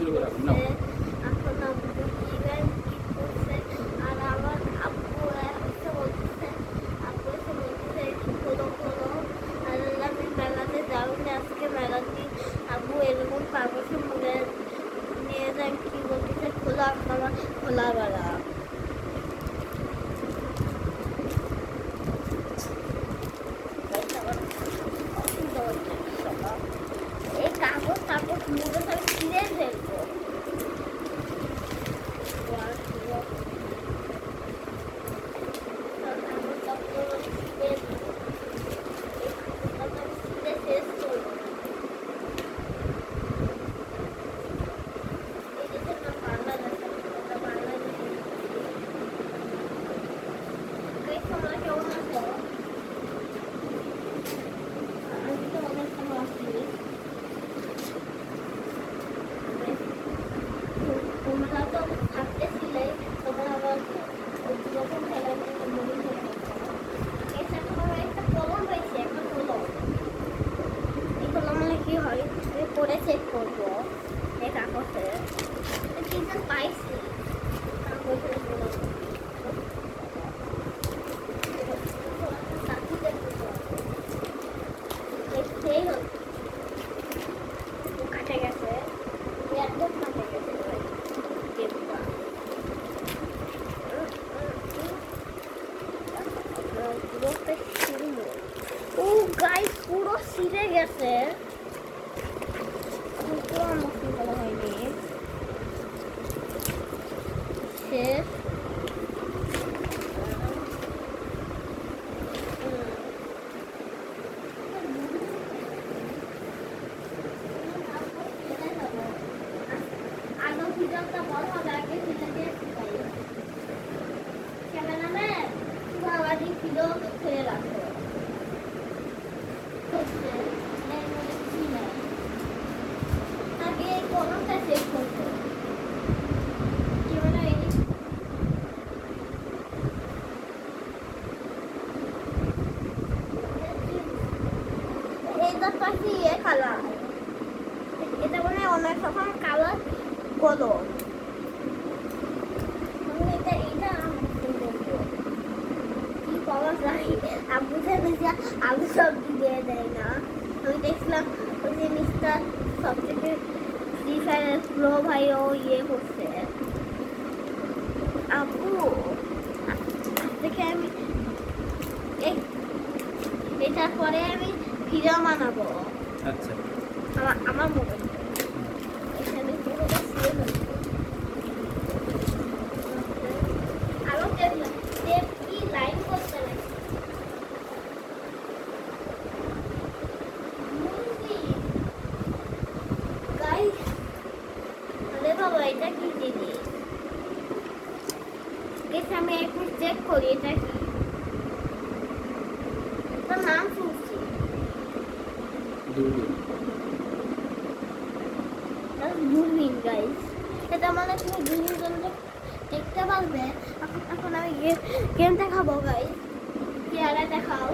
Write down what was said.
শুরু করে নাও। আব্বু ইভেন কি এসে বলতেছে খোলা এসে বলতেছে খোলো খোলো আর আমি মেলাতে যাব না আজকে মেলাতে আব্বু এরকম কাগজে মুড়ে নিয়ে যান কি বলতেছে খোলা আমার খোলা বেলা এই কাগজ কাগজ মুড়ে সব ছিঁড়ে ফেলব তোমরা তো তোমরা আবার যখন খেলা মনে এটা তোমার একটা কলম রয়েছে একটা কলম এই কলম মানে কি হয় আমি পরে চেক করব এই কাগজে কিন্তু পাইছি কাগজের কলম দেখতেই হচ্ছে কাটে গেছে একদম কাটে গেছে ভাই টেপটা ও গাই পুরো ছিঁড়ে গেছে। নষ্ট করা হয়নি। এইটা পাশে ইয়ে কালার এটা মনে অনেক রকম কালার কলম এটা এটা কি পাওয়া যায়? আবু ভেবেছি আলু সবজি দিয়ে দেয় না। আমি দেখছিলাম ওই জিনিসটা সব থেকে ফ্রি ফায়ার প্রো ভাইও ইয়ে করছে। আপু থেকে আমি এটার পরে আমি ভিডিও বানাবো। আচ্ছা। আমার আমার মোবাইল এখানে পুরোটা সেভ আরও কি লাইন করতে লাগে বাবা এটা কি গেছে আমি একটু চেক করি এটা কি? নাম শুনছি দূরবীন দূরবীন গাইস এটা মানে তুমি দূরবীন দেখতে পারবে। এখন এখন আমি গেম দেখাবো গাইস চেহারা দেখাও।